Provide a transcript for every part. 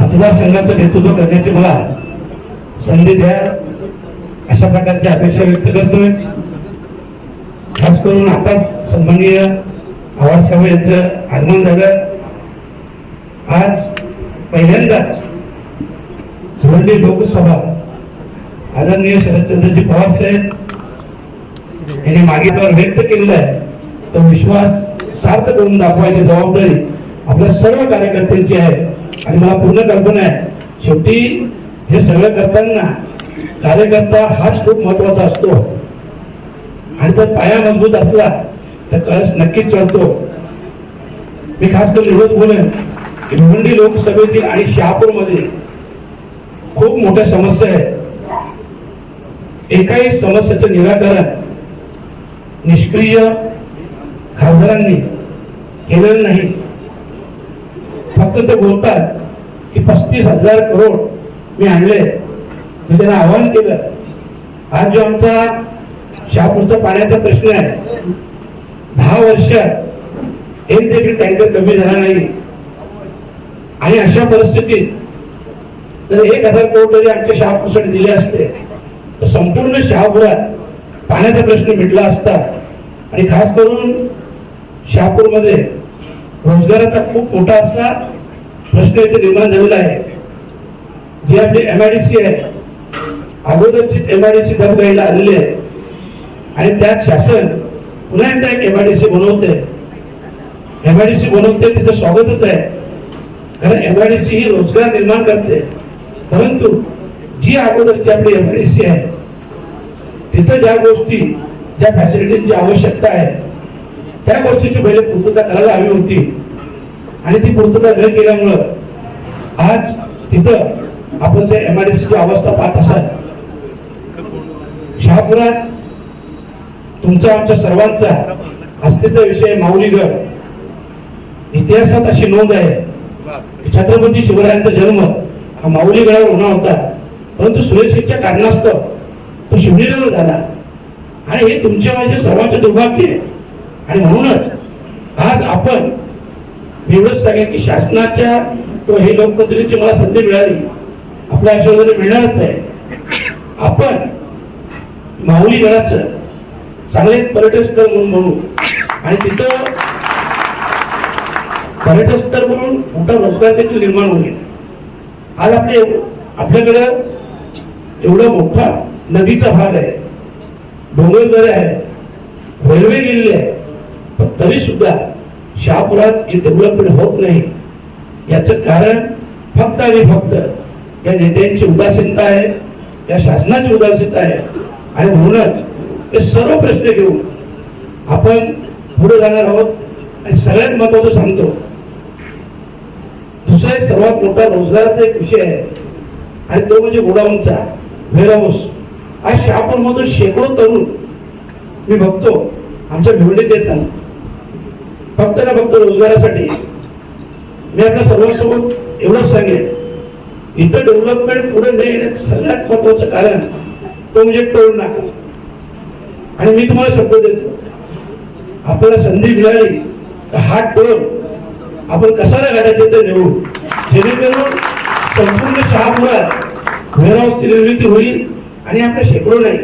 मतदार संघाचं नेतृत्व करण्याची मला संधी द्या. अशा प्रकारची अपेक्षा व्यक्त करतोय. खास करून आताच सन्माननीय आवाज साहेब यांचं आगमन झालं. आज पहिल्यांदाच भिवंडी लोकसभा आदरणीय शरदचंद्रजी पवार साहेब यांनी मागितल्यावर व्यक्त केलेला आहे. तो विश्वास सार्थ करून दाखवायची जबाबदारी आपल्या सर्व कार्यकर्त्यांची आहे आणि मला पूर्ण कल्पना आहे शेवटी हे सगळं करताना कार्यकर्ता हाच खूप महत्त्वाचा असतो. आणि जर पाया मजबूत असला तर कळस नक्कीच चढतो. मी खास करून एवढंच बोलेन की भिवंडी लोकसभेतील आणि शहापूरमध्ये खूप मोठ्या समस्या आहेत. एकाही समस्याचं निराकरण निष्क्रिय खासदारांनी केलेलं नाही. फक्त ते बोलतात की पस्तीस हजार करोड मी आणले. मी त्यांना आवाहन केलं. आज जो आमचा शहापूरचा पाण्याचा प्रश्न आहे दहा वर्षात एक देखील टँकर कमी झाला नाही. आणि अशा परिस्थितीत जर एक हजार करोड जरी आमच्या शहापूरसाठी दिले असते तर संपूर्ण शहापुरात पाण्याचा प्रश्न मिटला असता आणि खास करून शहापूरमध्ये रोजगाराचा खूप मोठा असा प्रश्न इथे निर्माण झालेला आहे. जी आपली एम आय डी सी आहे अगोदरचीच एम आय डी सी धबगाईला आलेली आहे. आणि त्यात शासन पुन्हा एकदा एक एम आय डी सी बनवते एम आय डी सी बनवते तिचं स्वागतच आहे. कारण एम आय डी सी ही रोजगार निर्माण करते. परंतु जी अगोदरची आपली एम आय डी सी आहे तिथं ज्या गोष्टी ज्या फॅसिलिटीची आवश्यकता आहे त्या गोष्टीची पहिले पूर्तता करायला हवी होती. आणि ती पूर्तता न केल्यामुळं आज तिथं आपण त्या एम आर डी सीची अवस्था पाहत असाल. शहापुरात तुमचा आमच्या सर्वांचा अस्तित्व विषय माऊलीगड इतिहासात अशी नोंद आहे छत्रपती शिवरायांचा जन्म हा माऊलीगडावर होणार होता. परंतु सुरक्षेच्या कारणास्तव तो शिवनेरीवर झाला. आणि हे तुमच्या माझ्या सर्वांचे दुर्भाग्य आहे. आणि म्हणूनच आज आपण एवढंच सांगेन की शासनाच्या किंवा हे लोकप्रतिनिधीची मला संधी मिळाली आपल्या आशीर्वादाने मिळणारच आहे. आपण माऊली गडाचं चांगले पर्यटन स्थळ म्हणून म्हणू आणि तिथं पर्यटन स्थळ म्हणून मोठा रोजगार देखील निर्माण होईल. आज आपले आपल्याकडं एवढा मोठा नदीचा भाग आहे. डोंगरदरे आहे रेल्वे गेलेली आहे. पण तरी सुद्धा शहापुरात जी डेव्हलपमेंट होत नाही याचं कारण फक्त आणि फक्त या नेत्यांची उदासीनता आहे या शासनाची उदासीनता आहे. आणि म्हणूनच हे सर्व प्रश्न घेऊन आपण पुढे जाणार आहोत. आणि सगळ्यात महत्वाचं सांगतो दुसरा एक सर्वात मोठा रोजगाराचा एक विषय आहे आणि तो म्हणजे गोडाऊनचा वेअरहाऊस आज शहापूरमधून शेकडो तरुण मी बघतो आमच्या भिवंडीत येतात. फक्त ना फक्त रोजगारासाठी. मी आपल्या सर्वांसोबत एवढंच सांगेन इथं डेव्हलपमेंट पुढे न येण्याचं सगळ्यात महत्वाचं कारण तो म्हणजे टोल नाका. आणि मी तुम्हाला शब्द देतो आपल्याला संधी मिळाली तर हा टोल आपण कशाला गाड्याचे ते नेऊ. जेणेकरून संपूर्ण शहापुरात वेअरहाऊसची निर्मिती होईल आणि आपल्या शेकडो नाही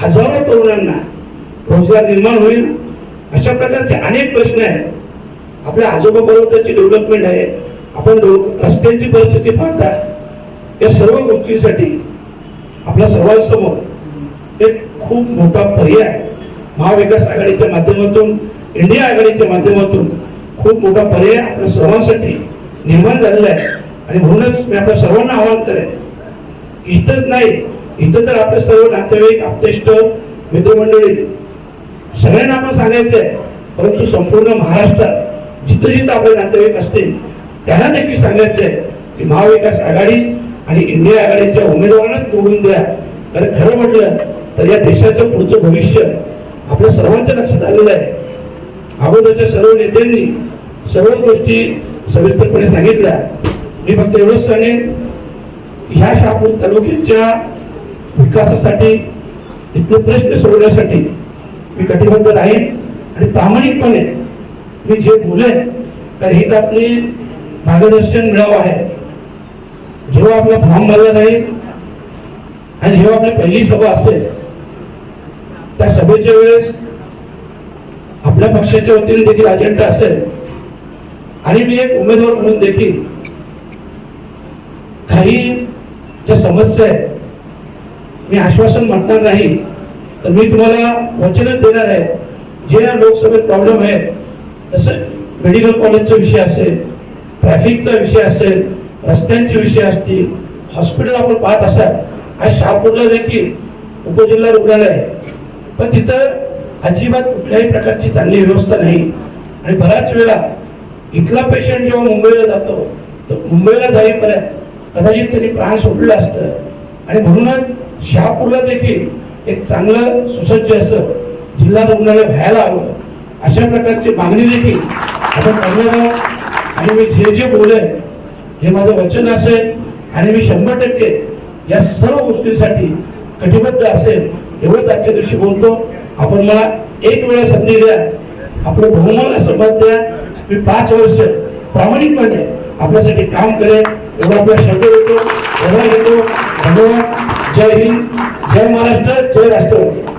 हजारो तरुणांना रोजगार निर्माण होईल. अशा प्रकारचे अनेक प्रश्न आहेत. आपल्या आजोबा पर्वताची डेव्हलपमेंट आहे. आपण रस्त्यांची परिस्थिती पाहता. या सर्व गोष्टींसाठी आपल्या सर्वांसमोर एक खूप मोठा पर्याय महाविकास आघाडीच्या माध्यमातून इंडिया आघाडीच्या माध्यमातून खूप मोठा पर्याय आपल्या सर्वांसाठी निर्माण झालेला आहे. आणि म्हणूनच मी आपल्या सर्वांना आवाहन करेन इथंच नाही इथं तर आपले सर्व नातेवाईक आपतेष्ट मित्रमंडळी सगळ्यांना आपण सांगायचं आहे परंतु संपूर्ण महाराष्ट्रात जिथं जिथं आपले नातेवाईक असतील त्यांना देखील सांगायचं आहे की महाविकास आघाडी आणि इंडिया आघाडीच्या उमेदवारांनाच निवडून द्या. कारण खरं म्हटलं तर या देशाचं पुढचं भविष्य आपल्या सर्वांच्या लक्षात आलेलं आहे. अगोदरच्या सर्व नेत्यांनी सर्व गोष्टी सविस्तरपणे सांगितल्या. मी फक्त एवढंच सांगेन ह्या शहापूर तालुक्याच्या विकासासाठी इथले प्रश्न सोडवण्यासाठी मी कटिबद्ध राहीन आणि प्रामाणिकपणे मी जे बोलेन तर ही तर आपली मार्गदर्शन मिळावं आहे. जेव्हा आपला फॉर्म भरला जाईल आणि जेव्हा आपली पहिली सभा असेल त्या सभेच्या वेळेस आपल्या पक्षाच्या वतीने देखील अजेंडा असेल. आणि मी एक उमेदवार म्हणून देखील काही ज्या समस्या आहेत मी आश्वासन म्हणणार नाही तर मी तुम्हाला वचनच देणार आहे. जे या लोकसभेत प्रॉब्लेम आहे तसं मेडिकल कॉलेजचा विषय असेल ट्रॅफिकचा विषय असेल रस्त्यांचे विषय असतील हॉस्पिटल आपण पाहत असाल आज शहापूरला देखील उपजिल्हा रुग्णालय आहे. पण तिथं अजिबात कुठल्याही प्रकारची चांगली व्यवस्था नाही. आणि बऱ्याच वेळा इथला पेशंट जेव्हा मुंबईला जातो तर मुंबईला जाईपर्यंत कदाचित त्यांनी प्राण सोडलं असतं. आणि म्हणूनच शहापूरला देखील एक चांगलं सुसज्ज असं जिल्हा रुग्णालय व्हायला हवं. अशा प्रकारची मागणी देखील आपण करणार आहोत. आणि मी जे जे बोलेन हे माझं वचन असेल आणि मी शंभर टक्के या सर्व गोष्टींसाठी कटिबद्ध असेल एवढंच आजच्या दिवशी बोलतो. आपण मला एक वेळा संधी द्या. आपलं बहुमान असं मत द्या. मी पाच वर्ष प्रामाणिकपणे आपल्यासाठी काम करेन. एवढा आपला शब्द देतो एवढा घेतो धन्यवाद. जय हिंद. जय महाराष्ट्र जय राष्ट्रवादी.